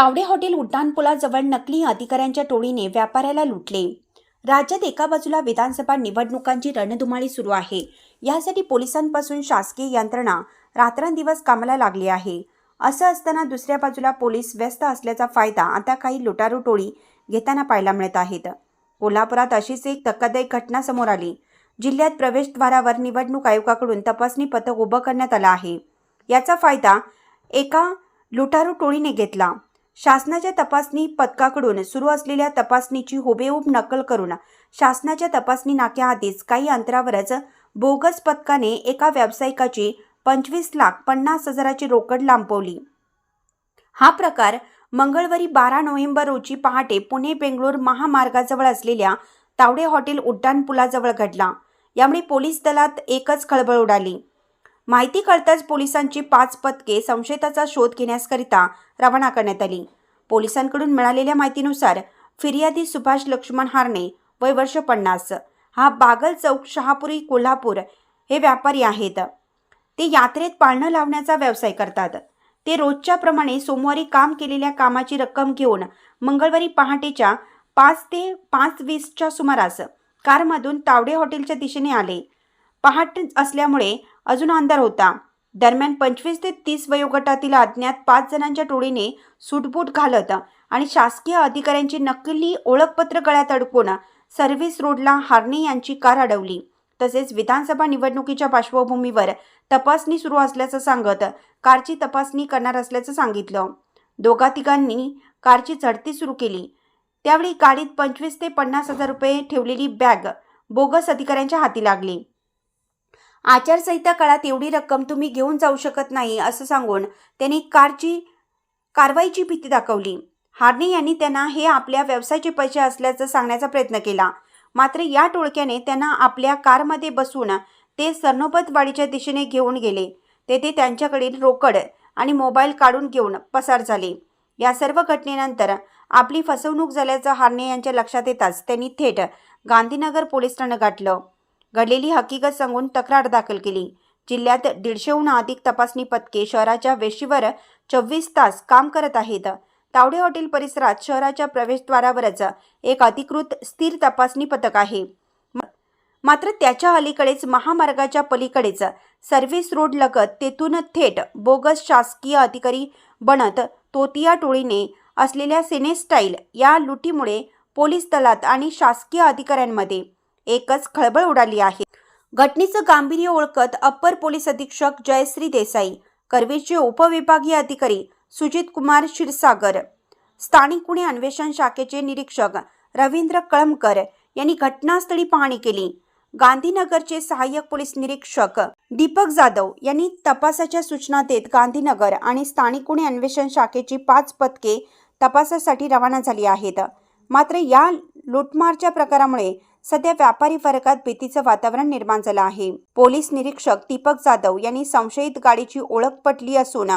Tawde hotel उड्डाणपुलाजवळ नकली अधिकाऱ्यांच्या टोळीने व्यापाऱ्याला लुटले. राज्यात एका बाजूला विधानसभा निवडणुकांची रणधुमाळी सुरू आहे. यासाठी पोलिसांपासून शासकीय यंत्रणा रात्रंदिवस कामाला लागली आहे. असं असताना दुसऱ्या बाजूला पोलीस व्यस्त असल्याचा फायदा आता काही लुटारू टोळी घेताना पाहायला मिळत आहेत. कोल्हापुरात अशीच एक धक्कादायक घटना समोर आली. जिल्ह्यात प्रवेशद्वारावर निवडणूक आयोगाकडून तपासणी पथक उभं करण्यात आलं आहे. याचा फायदा एका लुटारू टोळीने घेतला. शासनाच्या तपासणी पथकाकडून सुरू असलेल्या तपासणीची हुबेहूब नक्कल करून शासनाच्या तपासणी नाक्याआधीच काही अंतरावरच बोगस पथकाने एका व्यावसायिकाची पंचवीस लाख पन्नास हजाराची रोकड लांबवली. हा प्रकार मंगळवारी बारा नोव्हेंबर रोजी पहाटे पुणे बेंगळूर महामार्गाजवळ असलेल्या तावडे हॉटेल उड्डाणपुलाजवळ घडला. यामुळे पोलीस दलात एकच खळबळ उडाली. माहिती कळताच पोलिसांची पाच पथके संशयिताचा शोध घेण्याकरिता रवाना करण्यात आली. पोलिसांकडून मिळालेल्या माहितीनुसार फिर्यादी सुभाष लक्ष्मण हारणे वय वर्ष पन्नास. हा बागल चौक शहापुरी कोल्हापूर हे व्यापारी आहेत. ते यात्रेत पाळणं लावण्याचा व्यवसाय करतात. ते रोजच्या प्रमाणे सोमवारी काम केलेल्या कामाची रक्कम घेऊन मंगळवारी पहाटेच्या पाच ते पाच वीसच्या सुमारास कारमधून तावडे हॉटेलच्या दिशेने आले. पहाट असल्यामुळे अजून अंधार होता. दरम्यान पंचवीस ते तीस वयोगटातील अज्ञात पाच जणांच्या टोळीने सूटबूट घालत आणि शासकीय अधिकाऱ्यांची नकली ओळखपत्र गळ्यात अडकून सर्व्हिस रोडला हार्ने यांची कार अडवली. तसेच विधानसभा निवडणुकीच्या पार्श्वभूमीवर तपासणी सुरू असल्याचं सांगत कारची तपासणी करणार असल्याचं सांगितलं. दोघा तिघांनी कारची झडती सुरू केली. त्यावेळी गाडीत पंचवीस ते पन्नास हजार रुपये ठेवलेली बॅग बोगस अधिकाऱ्यांच्या हाती लागली. आचारसंहिता काळात एवढी रक्कम तुम्ही घेऊन जाऊ शकत नाही असं सांगून त्यांनी कारची कारवाईची भीती दाखवली. हार्ने यांनी त्यांना हे आपल्या व्यवसायाचे पैसे असल्याचं सांगण्याचा प्रयत्न केला. मात्र या टोळक्याने त्यांना आपल्या कारमध्ये बसून ते सरनोबतवाडीच्या दिशेने घेऊन गेले. तेथे त्यांच्याकडील रोकड आणि मोबाईल काढून घेऊन पसार झाले. या सर्व घटनेनंतर आपली फसवणूक झाल्याचं हार्ने यांच्या लक्षात येताच त्यांनी थेट गांधीनगर पोलीस ठाणं गाठलं. घडलेली हकीकत सांगून तक्रार दाखल केली. जिल्ह्यात दीडशेहून अधिक तपासणी पथके शहराच्या वेशीवर चोवीस तास काम करत आहेत. तावडे हॉटेल परिसरात शहराच्या प्रवेशद्वारावरच एक अधिकृत स्थिर तपासणी पथक आहे. मात्र त्याच्या अलीकडेच महामार्गाच्या पलीकडेच सर्व्हिस रोड लगत तेथून थेट बोगस शासकीय अधिकारी बनत तोतिया टोळीने असलेल्या सेनेस्टाईल या लुटीमुळे पोलीस दलात आणि शासकीय अधिकाऱ्यांमध्ये एकच खळबळ उडाली आहे. घटनेचं गांभीर्य ओळखत अप्पर पोलीस अधीक्षक जयश्री देसाई कर्वेचे उपविभागीय अधिकारी सुजित कुमार क्षीरसागर स्थानिक गुन्हे अन्वेषण शाखेचे निरीक्षक रवींद्र कळमकर यांनी घटनास्थळी पाहणी केली. गांधीनगरचे सहाय्यक पोलीस निरीक्षक दीपक जाधव यांनी तपासाच्या सूचना देत गांधीनगर आणि स्थानिक गुन्हे अन्वेषण शाखेची पाच पथके तपासासाठी रवाना झाली आहेत. मात्र या लुटमारच्या प्रकारामुळे सध्या व्यापारी वर्गात भीतीचं वातावरण निर्माण झालं आहे. पोलीस निरीक्षक दीपक जाधव यांनी संशयित गाडीची ओळख पटली असून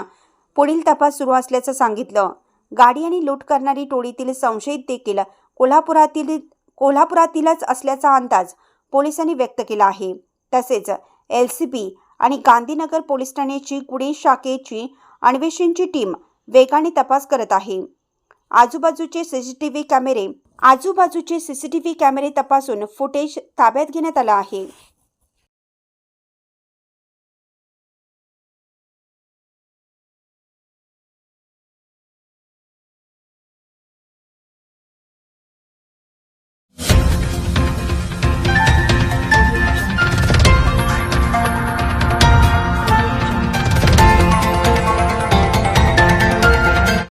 पुढील तपास सुरू असल्याचं सांगितलं. गाडी आणि लूट करणारी टोळीतील संशयित देखील कोल्हापुरातील कोल्हापुरातीलच असल्याचा अंदाज पोलिसांनी व्यक्त केला आहे. तसेच एल सी बी आणि गांधीनगर पोलीस ठाण्याची गुन्हे शाखेची अन्वेषणची टीम वेगाने तपास करत आहे. आजूबाजूचे सीसीटीव्ही कॅमेरे आजूबाजूचे सीसीटीव्ही कॅमेरे तपासून फुटेज ताब्यात घेण्यात आलं आहे.